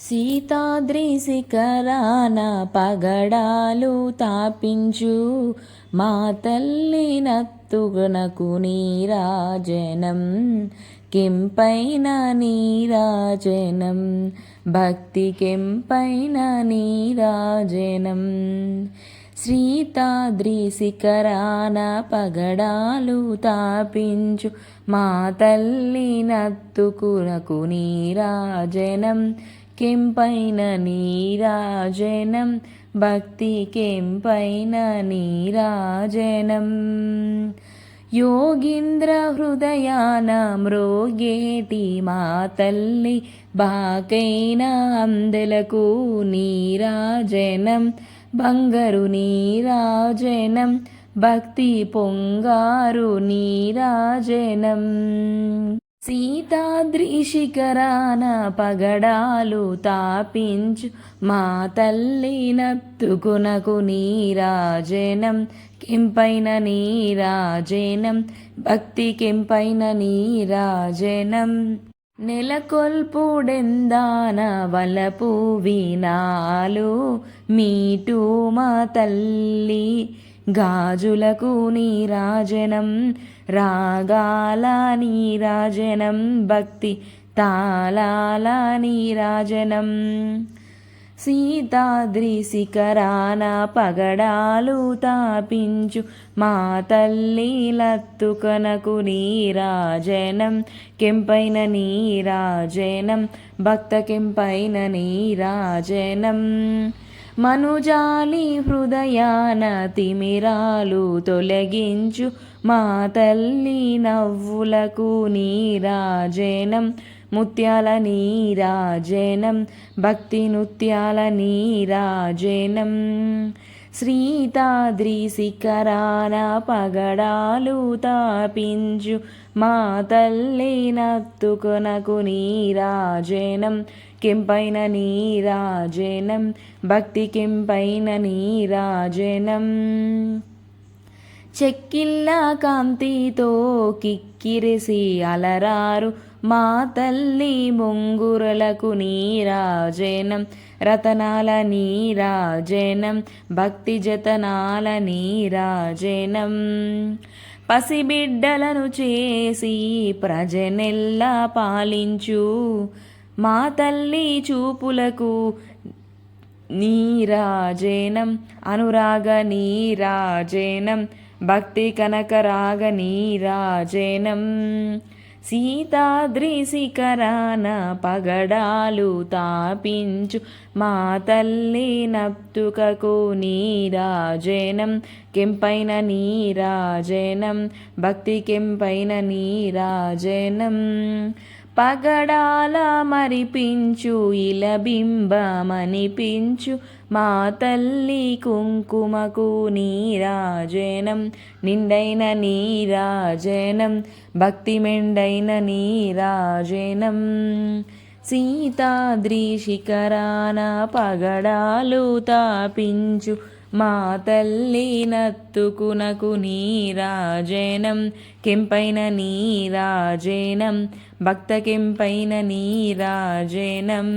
సీతాద్రి శిఖరాన పగడాలు తాపించు. మా తల్లి నత్తుగునకు నీరాజనం కెంపైన నీరాజనం భక్తి కెంపైన నీరాజనం. శ్రీతాద్రి శిఖరాన పగడాలు తాపించు. మా తల్లి నత్తుకునకు నీరాజనం కెంపైన నీరాజనం భక్తి కెంపైన నీరాజనం. యోగీంద్ర హృదయాన మ్రోగేటి మా తల్లి బాకైన అందెలకు నీరాజనం బంగారు నీరాజనం భక్తి పొంగారు నీరాజనం. సీతాద్రి శిఖరాన పగడాలు తాపించు మా తల్లి నత్తుకునకు నీరాజనం కెంపైన నీరాజనం భక్తి కెంపైన నీరాజనం. నెలకొల్పుడెందాన వలపు వినాలు మీటు మా తల్లి గాజులకు నీరాజనం. రాగాల నీరాజనం భక్తి తాళాల నీరాజనం సీతాద్రి శిఖరాన పగడాలు తాపించు మా తల్లి లత్తుకనకు నీరాజనం కెంపైన నీరాజనం భక్త కెంపైన నీరాజనం మనుజాలి హృదయాన తిమిరాలు తొలగించు మా తల్లి నవ్వులకు నీరాజనం ముత్యాల నీరాజనం భక్తి నృత్యాల నీరాజనం. శ్రీతాద్రి శిఖరాన పగడాలు తాపించు మా తల్లి నత్తుకొనకు నీరాజనం. కెంపైన నీరాజనం భక్తి కెంపైన నీరాజనం చెక్కిల్లా కాంతితో కిక్కిరిసి అలరారు మా తల్లి బొంగురలకు నీరాజనం రతనాల నీరాజనం భక్తి జతనాల నీరాజనం పసిబిడ్డలను చేసి ప్రజనెల్లా పాలించు మా తల్లి చూపులకు నీరాజేనం అనురాగ నీరాజేనం భక్తి కనకరాగ నీరాజేనం. సీతాద్రి శిఖరాన పగడాలు తాపించు మా తల్లి నప్తుకకు నీరాజేనం కెంపైన నీరాజేనం భక్తి కెంపైన నీరాజేనం. పగడాల మరిపించు ఇలబింబమనిపించు మా తల్లి కుంకుమకు నీరాజనం నిండైన నీరాజనం భక్తి మెండైన నీరాజనం. సీతాద్రి శిఖరాన పగడాలు తాపించు మా తల్లి నత్తుకునకు నీరాజనం. కెంపైన నీరాజనం. భక్త కెంపైన నీరాజనం.